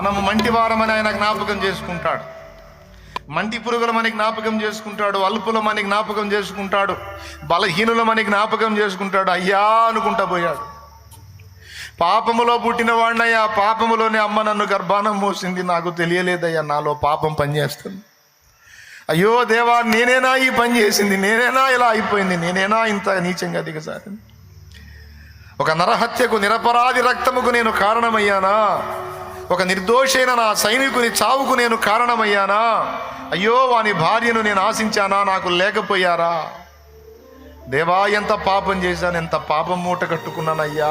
మనము మంటి వారమని ఆయన జ్ఞాపకం చేసుకుంటాడు. మంటి పురుగులమని జ్ఞాపకం చేసుకుంటాడు. అల్పులమని జ్ఞాపకం చేసుకుంటాడు. బలహీనులమని జ్ఞాపకం చేసుకుంటాడు. అయ్యా అనుకుంటా పోయాడు. పాపములో పుట్టిన వాడినయ్యా పాపములోనే అమ్మ నన్ను గర్భానం మోసింది. నాకు తెలియలేదయ్యా నాలో పాపం పనిచేస్తుంది. అయ్యో దేవా నేనేనా ఈ పని చేసింది? నేనేనా ఇలా అయిపోయింది? నేనేనా ఇంత నీచంగా దిగజారింది? ఒక నరహత్యకు నిరపరాధి రక్తముకు నేను కారణమయ్యానా? ఒక నిర్దోషైన నా సైనికుని చావుకు నేను కారణమయ్యానా? అయ్యో వాని భార్యను నేను ఆశించానా? నాకు లేకపోయారా? దేవా ఎంత పాపం చేశాను ఎంత పాపం మూట కట్టుకున్నానయ్యా.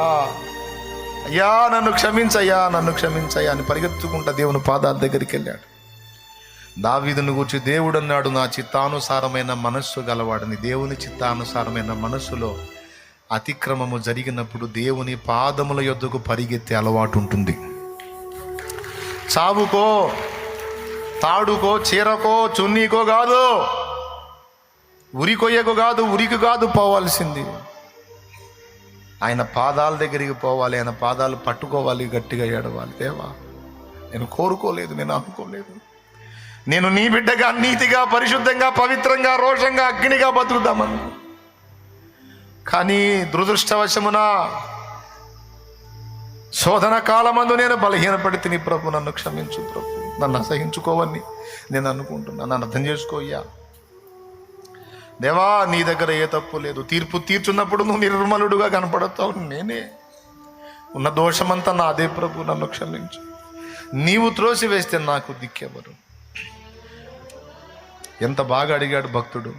అయ్యా నన్ను క్షమించయ్యా నన్ను క్షమించయ్యా అని పరిగెత్తుకుంటా దేవుని పాదాల దగ్గరికి వెళ్ళాడు. దావీదును గురించి దేవుడు అన్నాడు నా చిత్తానుసారమైన మనస్సు గలవాడని. దేవుని చిత్తానుసారమైన మనస్సులో అతిక్రమము జరిగినప్పుడు దేవుని పాదముల యొద్దకు పరిగెత్తే అలవాటు ఉంటుంది. చావుకో తాడుకో చీరకో చున్నీకో కాదు. ఉరికొయ్యకు కాదు ఉరికి కాదు పోవాల్సింది. ఆయన పాదాల దగ్గరికి పోవాలి ఆయన పాదాలు పట్టుకోవాలి గట్టిగా ఏడవాలి. దేవా నేను కోరుకోలేదు నేను అనుకోలేదు. నేను నీ బిడ్డగా నీతిగా పరిశుద్ధంగా పవిత్రంగా రోషంగా అగ్నిగా బతుకుదామను కానీ దురదృష్టవశమున శోధన కాలమందు నేను బలహీనపడి తిని ప్రభు నన్ను క్షమించు ప్రభు. నన్ను అసహించుకోవని నేను అనుకుంటున్నా. నన్ను అర్థం చేసుకోయ్యా దేవా నీ దగ్గర ఏ తప్పు లేదు. తీర్పు తీర్చున్నప్పుడు నువ్వు నిర్మలుడుగా కనపడతావు. నేనే. ఉన్న దోషమంతా నాదే ప్రభు నన్ను క్షమించు. నీవు త్రోసి వేస్తే నాకు దిక్కెవరు ఎంత బాగా అడిగాడు భక్తుడు.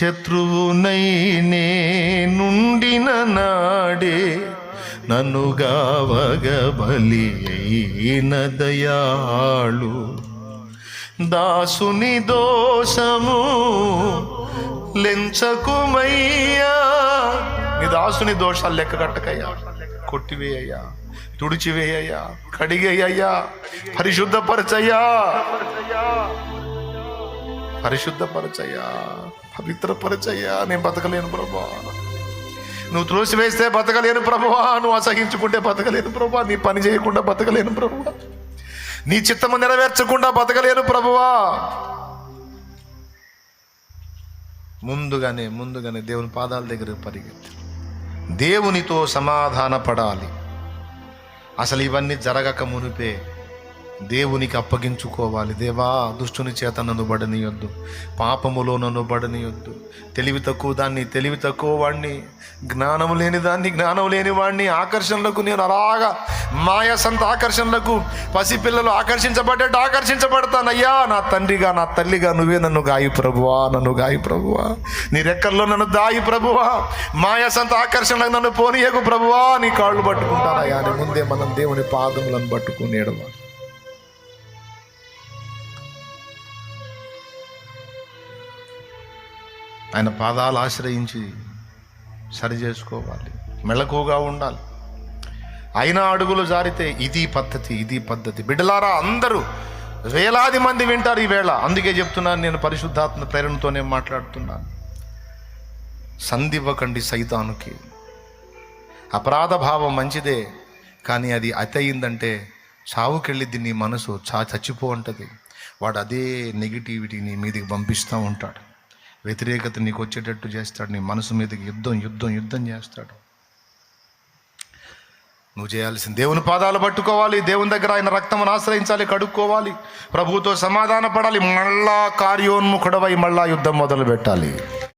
శత్రువునై నేనుండిన నాడే నన్ను గావగ బలి అయిన దయాళు. దాసుని దోషము లెంచకుమయ్యా. నీ దాసుని దోషాలు లెక్క కట్టకయ్యా. కొట్టివేయ్యా తుడిచివేయ్యా కడిగేయ్యా పరిశుద్ధపరచయ్యా. పరిశుద్ధపరచయ్యా పవిత్రపరచయ్యా నేను బతకలేను ప్రభా నువ్వు త్రోసివేస్తే బతకలేను ప్రభువా నువ్వు అసహించుకుంటే బతకలేను ప్రభువా నీ పని చేయకుండా బతకలేను ప్రభువా. నీ చిత్తము నెరవేర్చకుండా బతకలేను ప్రభువా. ముందుగానే ముందుగానే దేవుని పాదాల దగ్గర పరిగెత్తి. దేవునితో సమాధాన పడాలి అసలు ఇవన్నీ జరగక మునిపే దేవునికి అప్పగించుకోవాలి. దేవా దుష్టుని చేత నన్ను పడనీయొద్దు. పాపములో నన్ను పడనీయొద్దు. తెలివి తక్కువ దాన్ని తెలివి తక్కువ వాడిని జ్ఞానం లేని దాన్ని జ్ఞానం లేని వాడిని ఆకర్షణలకు నేను అలాగా మాయా సంత ఆకర్షణలకు పసిపిల్లలు ఆకర్షించబడ్డట్టు ఆకర్షించబడతానయ్యా. నా తండ్రిగా నా తల్లిగా నువ్వే నన్ను గాయి ప్రభువా నన్ను గాయి ప్రభువా. నీ రెక్కల్లో నన్ను దాయి ప్రభువా. మాయ సంత ఆకర్షణలకు నన్ను పోనీయకు ప్రభువా. నీ కాళ్ళు పట్టుకుంటానయ్యా. అని ముందే మనం దేవుని పాదములను పట్టుకుని ఆయన పాదాలు ఆశ్రయించి సరి చేసుకోవాలి. మెళకువగా ఉండాలి. అయినా అడుగులు జారితే ఇది పద్ధతి ఇది పద్ధతి. బిడ్డలారా అందరూ వేలాది మంది వింటారు ఈ వేళ. అందుకే చెప్తున్నాను నేను పరిశుద్ధాత్మ ప్రేరణతోనే మాట్లాడుతున్నాను. సంధివ్వకండి సైతానుకి. అపరాధ భావం మంచిదే కానీ అది అతయిందంటే అయిందంటే చావుకెళ్ళిద్ది నీ మనసు చా చచ్చిపో అంటది. వాడు అదే నెగిటివిటీ నీ మీదకి పంపిస్తూ ఉంటాడు. వ్యతిరేకత నీకు వచ్చేటట్టు చేస్తాడు. నీ మనసు మీదకి యుద్ధం యుద్ధం యుద్ధం చేస్తాడు. నువ్వు చేయాల్సింది దేవుని పాదాలు పట్టుకోవాలి. దేవుని దగ్గర ఆయన రక్తమును ఆశ్రయించాలి కడుక్కోవాలి. ప్రభువుతో సమాధాన పడాలి మళ్ళా కార్యోన్ముఖుడవై మళ్ళా యుద్ధం మొదలు పెట్టాలి